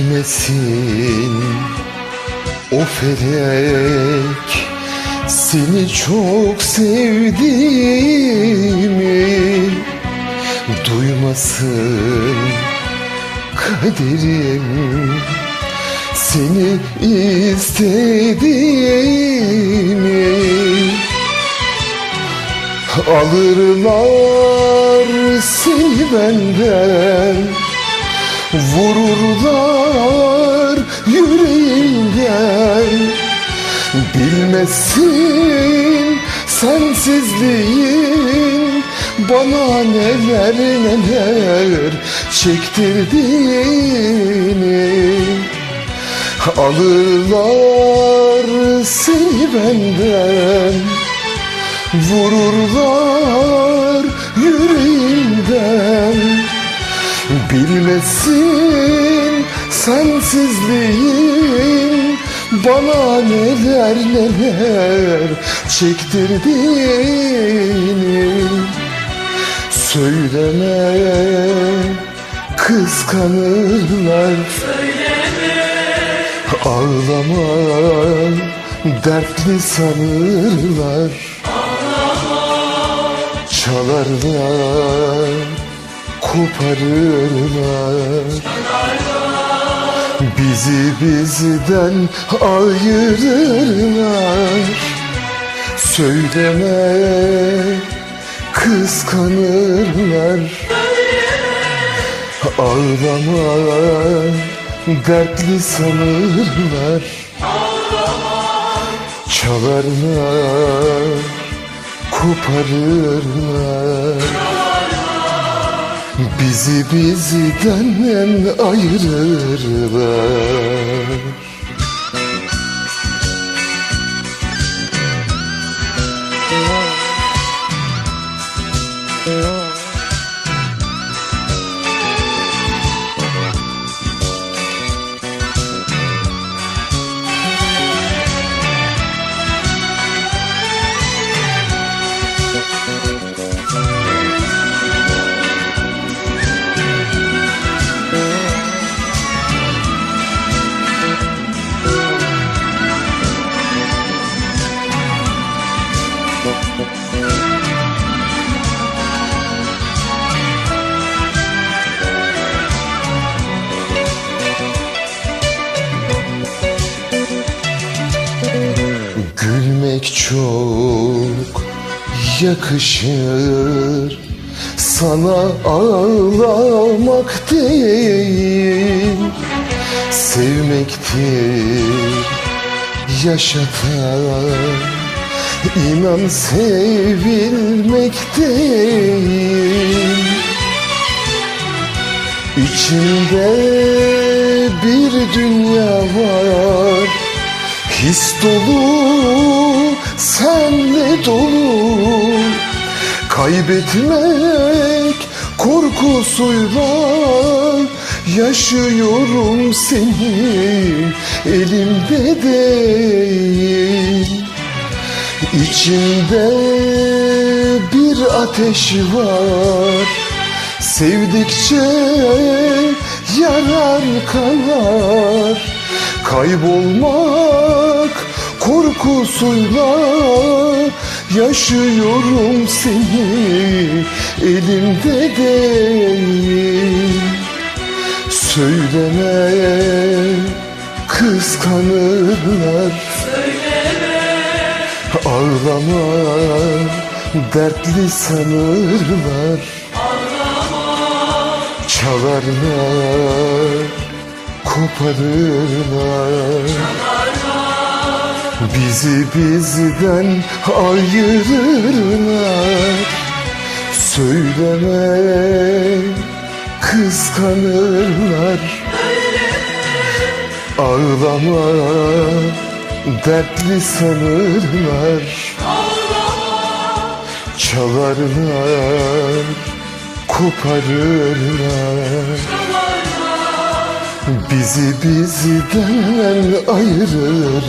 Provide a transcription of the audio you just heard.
Bilmesin o felek. Seni çok sevdiğimi Duymasın kaderim. Seni istediğimi Alırlar seni benden Vururlar yüreğimden Bilmesin sensizliğin Bana neler neler çektirdiğini. Alırlar seni benden. Vururlar yüreğimden Bilmesin sensizliğin Bana neler neler çektirdiğini. Söyleme kıskanırlar. Ağlama dertli sanırlar. Çalarlar koparırlar. Bizi bizden ayırırlar. Söyleme kıskanırlar. Ağlama dertli sanırlar. Çalarlar koparırlar Bizi bizden ayırırlar çok yakışır. Sana ağlamak değil Sevmektir. Yaşatan İnan sevilmek değil. İçimde bir dünya var His dolu, senle dolu. Kaybetmek korkusuyla Yaşıyorum seni. Elimde değil. İçimde bir ateş var. Sevdikçe yarar kanar. Kaybolmak korkusuyla Yaşıyorum seni elimde değil. Söyleme kıskanırlar. Söyleme Ağlama dertli sanırlar. Çalarlar koparırlar Bizi bizden ayırırlar. Söyleme kıskanırlar. Ağlama dertli sanırlar. Çalarlar koparırlar Bizi bizden ayırırlar